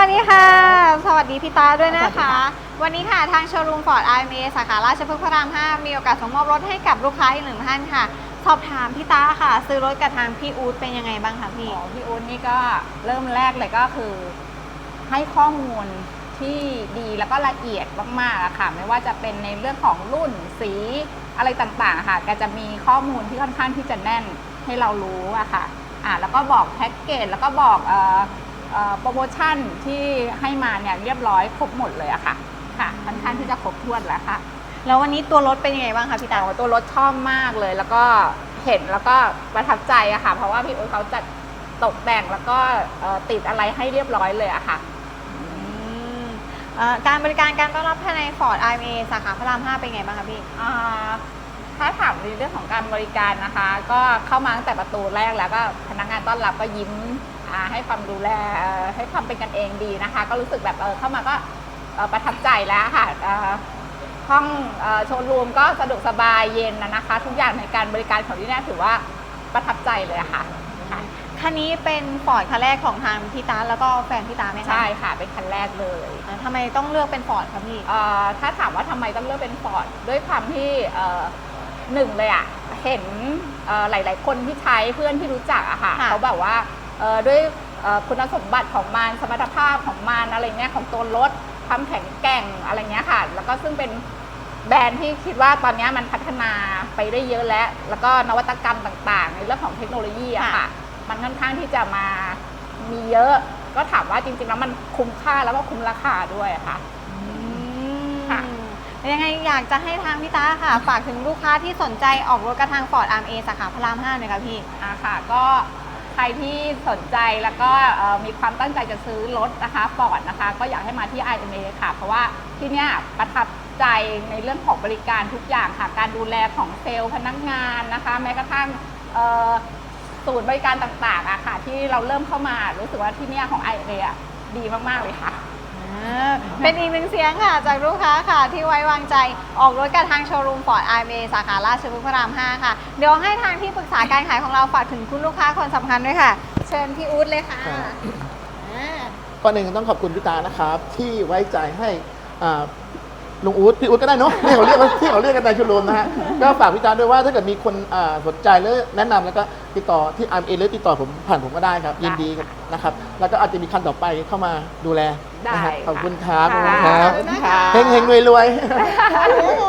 วัสดีค่ะ สวัสดีพี่ตาด้วยนะคะ วันนี้ค่ะทางโชว์รูมฟอร์ดไอเมสาขาราชพฤกษ์พระราม 5 มีโอกาสส่งมอบรถให้กับลูกค้าอีกหนึ่งท่านค่ะ สอบถามพี่ตาค่ะ ซื้อรถกับทางพี่อู๊ดเป็นยังไงบ้างคะพี่ ของพี่อุ้นนี่ก็เริ่มแรกเลยก็คือ ให้ข้อมูลที่ดีแล้วก็ละเอียดมากๆอะค่ะ ไม่ว่าจะเป็นในเรื่องของรุ่นสีอะไรต่างๆอะค่ะก็จะมีข้อมูลที่ค่อนข้างที่จะแน่นให้เรารู้อะค่ะอ่าแล้วก็บอกแพ็กเกจแล้วก็บอกเอ่อเอ่อ โปรโมชั่นที่ให้มาเนี่ยเรียบร้อยครบหมดเลยอะค่ะค่ะค่อนข้างที่จะครบถ้วนแล้วค่ะแล้ววันนี้ตัวรถเป็นยังไงบ้างคะพี่ตาแต่ว่าตัวรถชอบมากเลย แล้วก็เห็นแล้วก็ประทับใจอะค่ะ เพราะว่าพี่อุ้ยเขาจัดตกแต่งแล้วก็เอ่อติดอะไรให้เรียบร้อยเลยอะค่ะอืมเอ่อการบริการการต้อนรับภายในฟอร์ดไอเมสาขาพระราม 5 เป็นยังไงบ้างคะพี่อ่าถ้าถามในเรื่องของการบริการนะคะ ก็เข้ามาตั้งแต่ประตูแรกแล้วก็พนักงานต้อนรับก็ยิ้ม อ่าให้ความดูแลเอ่อให้ความเป็นกันเองดีนะคะ ก็รู้สึกแบบเออเข้ามาก็เอ่อประทับใจแล้วค่ะเอ่อห้องเอ่อโชว์รูมก็สะดวกสบายเย็นนะนะคะ ทุกอย่างในการบริการของที่นี่ถือว่าประทับใจเลยอะค่ะค่ะคันนี้เป็นฟอร์ดคันแรกของทางพี่ตาแล้วก็แฟนพี่ตาไหมคะใช่ค่ะเป็นคันแรกเลยอ่าทำไมต้องเลือกเป็นฟอร์ดคะพี่เอ่อถ้าถามว่าทำไมต้องเลือกเป็นฟอร์ดด้วยความที่เอ่อหนึ่งเลยอะเห็นเอ่อหลาย ๆ คนที่ใช้เพื่อนที่รู้จักอะค่ะค่ะเขาแบบว่าเอ่อ ด้วยเอ่อคุณสมบัติของมันสมรรถภาพของมันอะไรเงี้ยของตัวรถความแข็งแกร่งอะไรเงี้ยค่ะ แล้วก็ซึ่งเป็นแบรนด์ที่คิดว่าตอนนี้มันพัฒนาไปได้เยอะแล้ว แล้วก็นวัตกรรมต่างๆ ในเรื่องของเทคโนโลยีอะค่ะ มันค่อนข้างที่จะมามีเยอะ ก็ถามว่าจริงๆแล้วมันคุ้มค่าแล้วก็คุ้มราคาด้วยอะค่ะค่ะยังไงอยากจะให้ทางพี่ตาค่ะ ฝากถึงลูกค้าที่สนใจออกรถกระทางฟอร์ดอาร์เอสาขาพระราม5หน่อยค่ะพี่อ่าค่ะ ก็ใค รที่สนใจแล้วก็มีความตั้งใจจะซื้อรถนะคะฟอร์ดนะคะ ก็อยากให้มาที่ IMA ค่ะ เพราะว่าที่เนี่ยประทับใจในเรื่องของบริการทุกอย่างค่ะ การดูแลของเซลล์พนักงานนะคะ แม้กระทั่งศูนย์บริการต่างๆอะค่ะ ที่เราเริ่มเข้ามารู้สึกว่าที่เนี่ยของ IMA อะดีมากๆเลยค่ะ เป็นอีกหนึ่งเสียงค่ะ จากลูกค้าค่ะที่ไว้วางใจออกรถกับทางโชว์รูมฟอร์ดไอเมสาขาราชพฤกษ์พระราม 5 ค่ะ เดี๋ยวให้ทางที่ปรึกษาการขายของเราฝากถึงคุณลูกค้าคนสำคัญด้วยค่ะ เชิญพี่อู๊ดเลยค่ะครับอ่าก่อนหนึ่งต้องขอบคุณพี่ตานะครับ ที่ไว้ใจให้อ่า ลุงอู๊ดพี่อู๊ดก็ได้เนาะที่เขาเรียกว่าที่เขาเรียกกันในชุมนุมนะฮะก็ฝากพี่ตาด้วยว่าถ้าเกิดมีคนอ่าสนใจหรือแนะนำแล้วก็ติดต่อที่อาร์เอหรือติดต่อผมผ่านผมก็ได้ครับ ยินดีนะครับ แล้วก็อาจจะมีคันต่อไปเข้ามาดูแลได้นะฮะค่ะ ขอบคุณครับขอบคุณค่ะครับขอบคุณนะคะเฮงเฮงรวยรวยโอ้โห